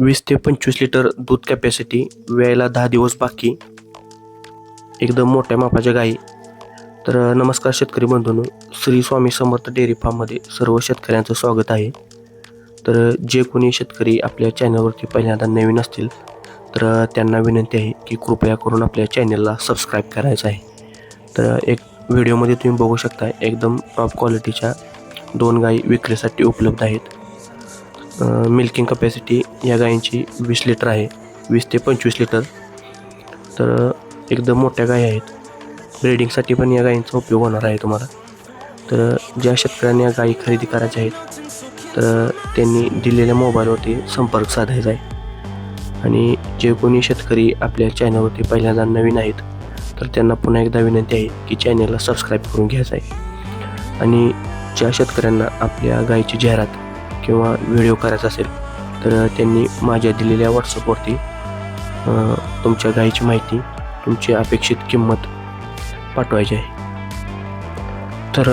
वीस ते पंचवीस लिटर दूध कॅपॅसिटी वेळेला दहा दिवस बाकी. एकदम मोठ्या मापाच्या गाई तर नमस्कार शेतकरी बंधूंनो. श्री स्वामी समर्थ डेअरी फार्ममध्ये सर्व शेतकऱ्यांचं स्वागत आहे. तर जे कोणी शेतकरी आपल्या चॅनलवरती पहिल्यांदा नवीन असतील तर त्यांना विनंती आहे की कृपया करून आपल्या चॅनलला सबस्क्राईब करायचं आहे. तर एक व्हिडिओमध्ये तुम्ही बघू शकता एकदम टॉप क्वालिटीच्या दोन गायी विक्रीसाठी उपलब्ध आहेत. मिल्किंग कपॅसिटी या गायींची वीस लिटर आहे. वीस ते पंचवीस लिटर तर एकदम मोठ्या गायी आहेत. ब्रिडिंगसाठी पण या गायींचा उपयोग होणार आहे तुम्हाला. तर ज्या शेतकऱ्यांनी या गायी खरेदी करायच्या आहेत तर त्यांनी दिलेल्या मोबाईलवरती संपर्क साधायचा आहे. आणि जे कोणी शेतकरी आपल्या चॅनलवरती पहिल्यांदा नवीन आहेत तर त्यांना पुन्हा एकदा विनंती आहे की चॅनलला सबस्क्राईब करून घ्यायचं आहे. आणि ज्या शेतकऱ्यांना आपल्या गायीची जाहिरात किंवा व्हिडिओ करायचा असेल तर त्यांनी माझ्या दिलेल्या व्हॉट्सअपवरती तुमच्या गायीची माहिती तुमची अपेक्षित किंमत पाठवायची आहे. तर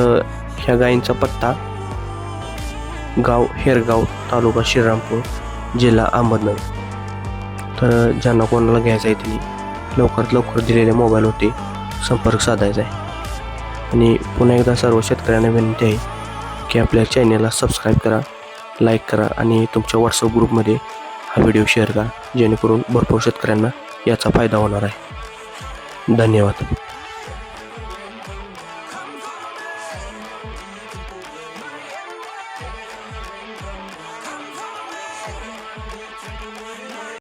ह्या गायींचा पत्ता गाव हेरगाव तालुका श्रीरामपूर जिल्हा अहमदनगर. तर ज्यांना कोणाला घ्यायचं आहे त्यांनी लवकरात लवकर दिलेल्या मोबाईलवरती संपर्क साधायचा आहे. आणि पुन्हा एकदा सर्व शेतकऱ्यांना विनंती आहे की आपल्या चॅनलला सबस्क्राईब करा. लाईक करा आणि तुमच्या व्हॉट्सअप ग्रुपमध्ये हा व्हिडिओ शेअर करा जेणेकरून भरपूर शेतकऱ्यांना याचा फायदा होणार आहे. धन्यवाद.